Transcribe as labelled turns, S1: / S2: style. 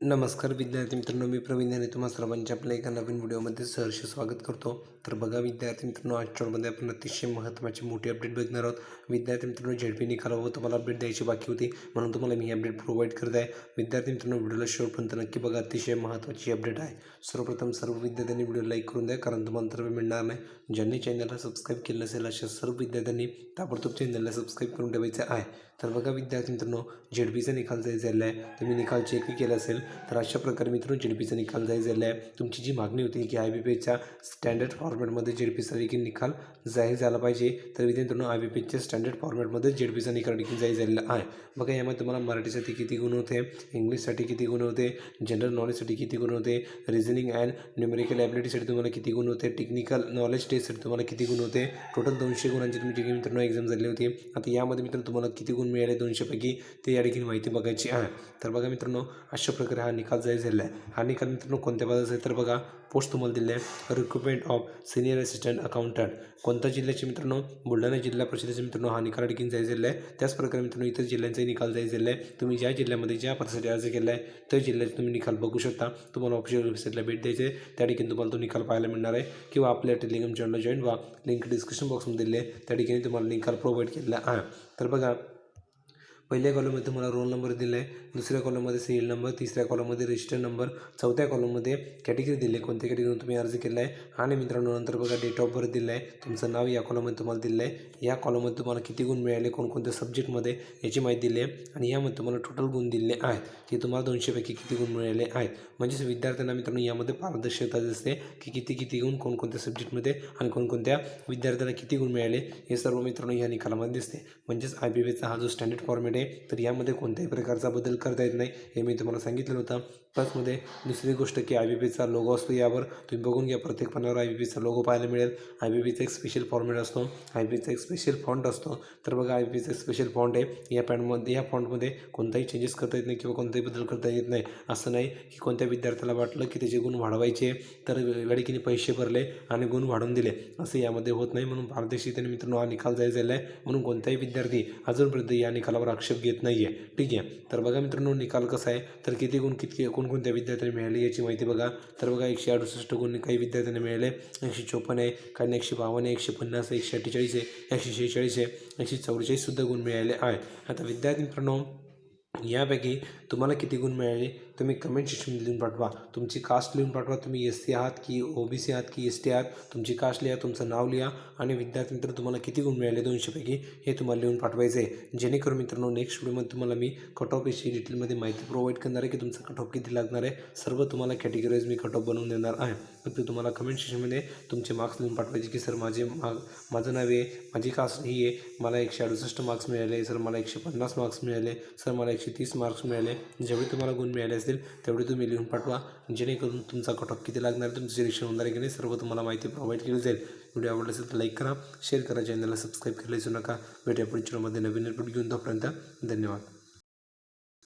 S1: नमस्कार विद्यार्थी मित्रांनो मी प्रवीण आणि तुम्हा सर्वांच्या आपल्या एका नवीन व्हिडिओमध्ये सहर्ष स्वागत करतो. तर बघा विद्यार्थी मित्रांनो आजच्या आपण अतिशय महत्त्वाची मोठी अपडेट बघणार आहोत. विद्यार्थी मित्रांनो झेडपी निकालावर तुम्हाला अपडेट द्यायची बाकी होती म्हणून तुम्हाला मी अपडेट प्रोव्हाइड करत आहे. विद्यार्थी मित्रांनो व्हिडिओला शेवटपर्यंत नक्की बघा अतिशय महत्त्वाची अपडेट आहे. सर्वप्रथम सर्व विद्यार्थ्यांनी व्हिडिओ लाईक करून द्या कारण तुम्हाला तर मिळणार नाही. ज्यांनी चॅनलला सबस्क्राईब केलं नसेल अशा सर्व विद्यार्थ्यांनी ताबडतोब चॅनलला सबस्क्राईब करून ठेवायचं आहे. तर बघा विद्यार्थी मित्रांनो झेडपीचा निकाल जायचा झाला आहे. तुम्ही निकाल चेकही केला असेल. तर अशा प्रकारे मित्रांनो झेडपीचा निकाल जाहीर झाला आहे. तुमची जी मागणी होती की आय बी पीच्या स्टँडर्ड फॉर्मॅटमध्ये पीचा देखील निकाल जाहीर झाला पाहिजे तर विद्यार्थी मित्रांनो आय बी पीच्या स्टँडर्ड फॉर्मॅटमध्ये झेडपीचा निकाल देखील जाहीर झालेला आहे. बघा यामध्ये तुम्हाला मराठीसाठी किती गुण होते इंग्लिशसाठी किती गुण होते जनरल नॉलेजसाठी किती गुण होते रिझनिंग अँड न्युमेरिकल ॲबिलिटीसाठी तुम्हाला किती गुण होते टेक्निकल नॉलेज टेस्टसाठी तुम्हाला किती गुण होते टोटल दोनशे गुणांची तुमची मित्रांनो एक्झाम झाली होती आता यामध्ये मित्रांनो तुम्हाला किती गुण मिळाले दोनशेपैकी ते या देखील माहिती बघायची आहे. तर बघा मित्रांनो अशा प्रकारे हा निकाल जाहीर झालेला आहे. हा निकाल मित्रांनो कोणत्या पदाचा आहे तर बघा पोस्ट तुम्हाला दिले आहे. Recruitment of senior assistant accountant कोणत्या जिल्ह्याचे मित्रांनो? बुलढाणा जिल्हा परिषदेचे मित्रांनो हा निकाल देखील जाहीर झालेला आहे. त्याचप्रकारे मित्रांनो इतर जिल्ह्यांचाही निकाल जाहीर झालेला आहे. तुम्ही ज्या जिल्ह्यामध्ये ज्या पदासाठी अर्ज केला आहे त्या जिल्ह्याचे तुम्ही निकाल बघू शकता. तुम्हाला ऑफिशियल वेबसाईटला भेट द्यायचे आहे. त्या ठिकाणी तुम्हाला तो निकाल पाहायला मिळणार आहे. किंवा आपल्या टेलिग्राम चॅनलला जॉईन व्हा. लिंक डिस्क्रिप्शन बॉक्समध्ये दिले त्या ठिकाणी तुम्हाला निकाल प्रोव्हाइड केलेला आहे. तर बघा पहिल्या कॉलममध्ये तुम्हाला रोल नंबर दिला आहे दुसऱ्या कॉलममध्ये सिरियल नंबर तिसऱ्या कॉलममध्ये रजिस्टर नंबर चौथ्या कॉलममध्ये कॅटेगरी दिली आहे कोणत्या कॅटेगरीतून तुम्ही अर्ज केला आहे आणि मित्रांनो नंतर बघा डेट ऑफ बर्थ दिलं आहे तुमचं नाव या कॉलममध्ये तुम्हाला दिलं आहे या कॉलममध्ये तुम्हाला किती गुण मिळाले कोणकोणत्या सब्जेक्टमध्ये याची माहिती दिली आहे आणि यामध्ये तुम्हाला टोटल गुण दिले आहेत की तुम्हाला दोनशेपैकी किती गुण मिळाले आहेत. म्हणजेच विद्यार्थ्यांना मित्रांनो यामध्ये पारदर्शकता दिसते की किती किती गुण कोणकोणत्या सब्जेक्टमध्ये आणि कोणकोणत्या विद्यार्थ्यांना किती गुण मिळाले हे सर्व मित्रांनो या निकालामध्ये दिसते. म्हणजेच आय बी बीचा हा जो स्टँडर्ड फॉर्मेट आहे तर यामध्ये कोणत्याही प्रकारचा बदल करता येत नाही हे मी तुम्हाला सांगितलं होतं. प्लसमध्ये दुसरी गोष्ट की आय बी पीचा लोगो असतो यावर. तुम्ही बघून घ्या प्रत्येक पानावर आय बी पीचा लोगो पाहायला मिळेल. आय बी पीचा एक स्पेशल फॉर्मॅट असतो. आय बी पीचा एक स्पेशल फॉन्ट असतो. तर बघा आय बी पीचा एक स्पेशल फॉन्ट आहे. या पॅन्टमध्ये या फॉन्टमध्ये कोणताही चेंजेस करता येत नाही किंवा कोणताही बदल करता येत नाही. असं नाही की कोणत्या विद्यार्थ्याला वाटलं की त्याचे गुण वाढवायचे तर वेळेकीने पैसे भरले आणि गुण वाढवून दिले. असं यामध्ये होत नाही. म्हणून पारदर्शकतेने मित्रांनो हा निकाल जाहीर झाला आहे. म्हणून कोणताही विद्यार्थी अजूनपर्यंत या निकालावर आक्षेप घेत नाही आहे ठीक आहे? तर बघा मित्रांनो निकाल कसा आहे? तर किती गुण किती कोणकोणत्या विद्यार्थ्यांना मिळाले याची माहिती बघा. तर बघा एकशे अडुसष्ट गुण काही विद्यार्थ्यांना मिळाले. एकशे चोपन्न आहे कारण एकशे बावन्न आहे एकशे पन्नास आहे एकशे अठ्ठेचाळीस आहे एकशे शेहेचाळीस आहे एकशे चौवेचाळीससुद्धा गुण मिळाले आहेत. आता विद्यार्थी मित्रांनो यापैकी तुम्हाला किती गुण मिळाले तुम्ही कमेंट सेक्शनमध्ये लिहून पाठवा. तुमची कास्ट लिहून पाठवा. तुम्ही एस सी आहात की ओ बी सी आहात की एस टी आहात तुमची कास्ट लिहा तुमचं नाव लिहा आणि विद्यार्थी मित्र तुम्हाला किती गुण मिळाले दोनशेपैकी हे तुम्हाला लिहून पाठवायचं आहे जेणेकरून मित्रांनो नेक्स्ट व्हिडिओमध्ये तुम्हाला मी कट ऑफ याची डिटेलमध्ये माहिती प्रोव्हाइड करणार आहे की तुमचा कट ऑफ किती लागणार आहे. सर्व तुम्हाला कॅटेगरीज मी कट ऑफ बनवून देणार आहे. फक्त तुम्हाला कमेंट सेक्शनमध्ये तुमचे मार्क्स लिहून पाठवायचे की सर माझे मा माझं नाव आहे माझी कास्ट ही आहे मला एकशे अडुसष्ट मार्क्स मिळाले सर मला एकशे पन्नास मार्क्स मिळाले सर मला एकशे तीस मार्क्स मिळाले. जेवढे तुम्हाला गुण मिळाले असतील तेवढे तुम्ही लिहून पाठवा. जेणेकरून तुमचा कटॉप किती लागणार आहे तुमचं सिलेक्शन होणार आहे की नाही सर्व तुम्हाला माहिती प्रोव्हाइड केली जाईल. व्हिडिओ आवडला असेल तर लाईक करा शेअर करा चॅनलला सबस्क्राईब करायला विसरू नका. भेटूया पुढच्या मध्ये नवीन रिपोर्ट घेऊन तोपर्यंत धन्यवाद.